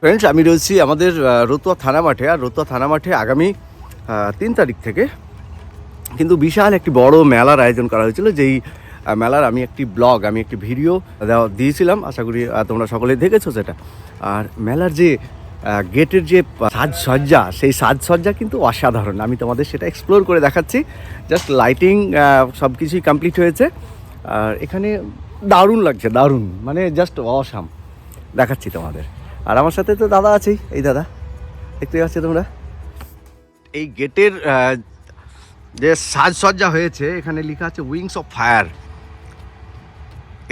Friends আমি রয়েছি আমাদের রতুয়া থানা মাঠে। আর রতুয়া থানা মাঠে আগামী তিন তারিখ থেকে কিন্তু বিশাল একটি বড় মেলার আয়োজন করা হয়েছিল। যেই মেলার আমি একটি ব্লগ, আমি একটি ভিডিও দেওয়া দিয়েছিলাম। আশা করি তোমরা সকলে দেখেছ সেটা। আর মেলার যে গেটের যে সাজসজ্জা, সেই সাজসজ্জা কিন্তু অসাধারণ। আমি তোমাদের সেটা এক্সপ্লোর করে দেখাচ্ছি। জাস্ট লাইটিং সব কিছুই কমপ্লিট হয়েছে। আর এখানে দারুণ লাগছে, দারুণ। মানে জাস্ট অসাম দেখাচ্ছি তোমাদের। আর আমার সাথে তো দাদা আছেই। এই দাদা দেখতে পাচ্ছ তোমরা? এই গেটের যে সাজসজ্জা হয়েছে এখানে লেখা আছে উইংস অফ ফায়ার।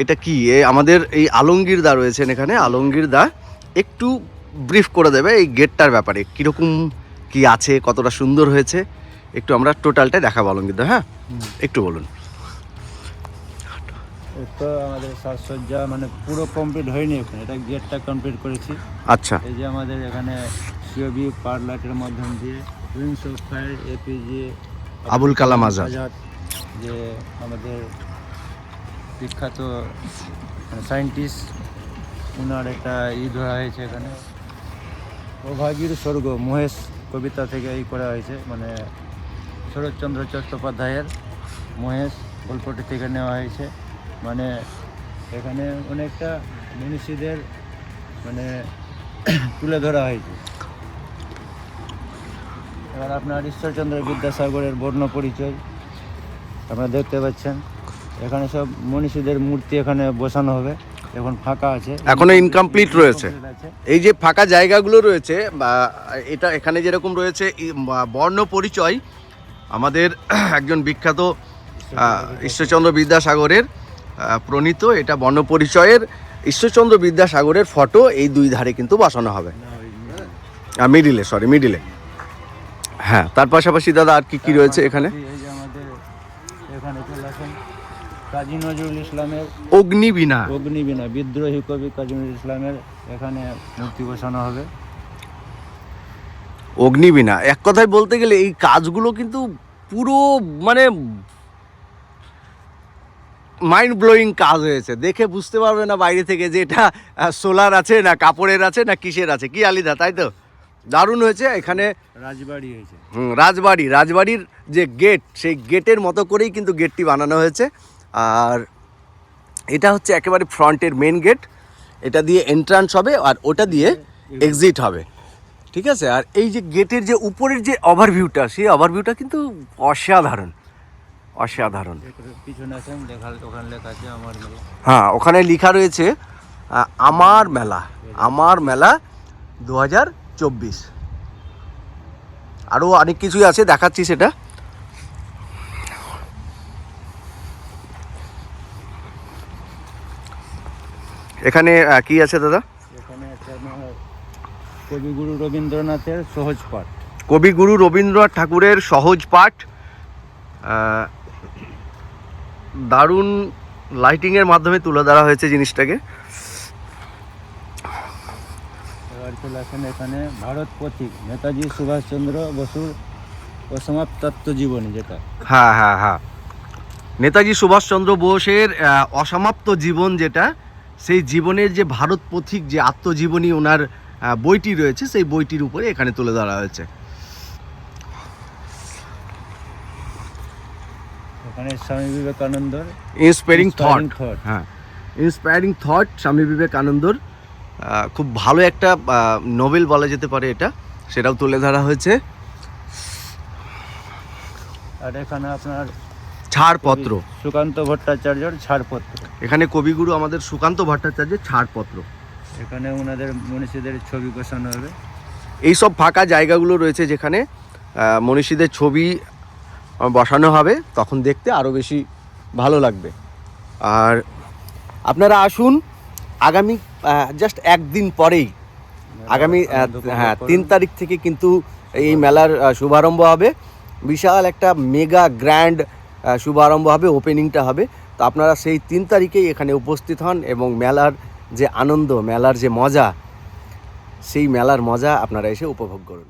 এটা কি? এ আমাদের এই আলমগীর দা রয়েছেন এখানে। আলমগীর দা একটু ব্রিফ করে দেবে এই গেটটার ব্যাপারে। কীরকম কি আছে কতটা সুন্দর হয়েছে একটু আমরা টোটালটা দেখাবো আলমগীর দা হ্যাঁ একটু বলুন। তো আমাদের সাজসজ্জা মানে পুরো কমপ্লিট হয়নি এখানে। এটা গেটটা কমপ্লিট করেছি। আচ্ছা। এই যে আমাদের এখানে সিওবি পারলাটের মাধ্যম দিয়ে wings of fire APJ Abul Kalam Azad. যে আমাদের বিখ্যাত সায়েন্টিস্ট ওনার একটা ই ধরা হয়েছে এখানে। অভাগীর স্বর্গ মহেশ কবিতা থেকে এই করা হয়েছে মানে শরৎচন্দ্র চট্টোপাধ্যায়ের মহেশ গল্পটি থেকে নেওয়া হয়েছে। মানে এখানে অনেকটা মনীষীদের মানে তুলে ধরা হয়েছে। এবার আপনার ঈশ্বরচন্দ্র বিদ্যাসাগরের বর্ণ পরিচয় আপনারা দেখতে পাচ্ছেন। এখানে সব মনীষীদের মূর্তি এখানে বসানো হবে। এখন ফাঁকা আছে। এখনও ইনকমপ্লিট রয়েছে। এই যে ফাঁকা জায়গাগুলো রয়েছে বা এটা এখানে যেরকম রয়েছে বর্ণ পরিচয় আমাদের একজন বিখ্যাত ঈশ্বরচন্দ্র বিদ্যাসাগরের প্রণীত। এটা বর্ণ পরিচয়ের ঈশ্বরচন্দ্র বিদ্যাসাগরের ফটো এই দুই ধারে কিন্তু বসানো হবে। মিডিলে সরি মিডিলে হ্যাঁ তার পাশাপাশি দাদা আর কি কি রয়েছে এখানে? কাজী নজরুল ইসলামের অগ্নিবীণা। অগ্নিবীণা বিদ্রোহী কবি কাজী নজরুল ইসলামের এখানে মূর্তি বসানো হবে। অগ্নিবীণা। এক কথায় বলতে গেলে এই কাজগুলো কিন্তু পুরো মানে মাইন্ড ব্লোয়িং কাজ হয়েছে। দেখে বুঝতে পারবে না বাইরে থেকে যে এটা সোলার আছে না কাপড়ের আছে না কিসের আছে। কি আলিদা তাই তো? দারুণ হয়েছে এখানে রাজবাড়ি হয়েছে। হুম, রাজবাড়ি। রাজবাড়ির যে গেট সেই গেটের মতো করেই কিন্তু গেটটি বানানো হয়েছে। আর এটা হচ্ছে একেবারে ফ্রন্টের মেন গেট এটা দিয়ে এন্ট্রান্স হবে আর ওটা দিয়ে এক্সিট হবে। ঠিক আছে? আর এই যে গেটের যে উপরের যে ওভারভিউটা সেই ওভারভিউটা কিন্তু অসাধারণ। অসাধারণ। হ্যাঁ ওখানে লেখা রয়েছে আমার মেলা আমার মেলা দু হাজার চব্বিশ। আরও অনেক কিছুই আছে দেখাচ্ছি সেটা। এখানে কি আছে দাদা? এখানে আছে আপনার কবিগুরু রবীন্দ্রনাথের সহজ পাঠ। কবিগুরু রবীন্দ্রনাথ ঠাকুরের সহজ পাঠ দারুণ লাইটিংয়ের মাধ্যমে তুলে ধরা হয়েছে জিনিসটাকে। এবার চলে আসেন এখানে ভারত পথিক নেতাজি সুভাষচন্দ্র বসুর অসমাপ্ত জীবনী যেটা। হ্যাঁ হ্যাঁ হ্যাঁ। নেতাজি সুভাষচন্দ্র বোসের অসমাপ্ত জীবন যেটা সেই জীবনের যে ভারত পথিক যে আত্মজীবনী ওনার বইটি রয়েছে সেই বইটির উপরে এখানে তুলে ধরা হয়েছে। এখানে স্বামী বিবেকানন্দর ইন্সপায়ারিং থট হ্যাঁ। ইন্সপায়ারিং থট স্বামী বিবেকানন্দর খুব ভালো একটা নোবেল বলা যেতে পারে এটা সেটাও তুলে ধরা হয়েছে। আর এখানে আপনার ছাড়পত্র। সুকান্ত ভট্টাচার্যর ছাড়পত্র। এখানে কবিগুরু আমাদের সুকান্ত ভট্টাচার্যের ছাড়পত্র। এখানে ওনাদের মনীষীদের ছবি বসানো হবে। এইসব ফাঁকা জায়গাগুলো রয়েছে যেখানে মনীষীদের ছবি বসানো হবে তখন দেখতে আরও বেশি ভালো লাগবে। আর আপনারা আসুন আগামী জাস্ট একদিন পরেই আগামী আনন্দ উপভোগ হ্যাঁ তিন তারিখ থেকে কিন্তু এই মেলার শুভারম্ভ হবে। বিশাল একটা মেগা গ্র্যান্ড শুভারম্ভ হবে ওপেনিংটা হবে। তো আপনারা সেই তিন তারিখেই এখানে উপস্থিত হন এবং মেলার যে আনন্দ মেলার যে মজা সেই মেলার মজা আপনারা এসে উপভোগ করুন।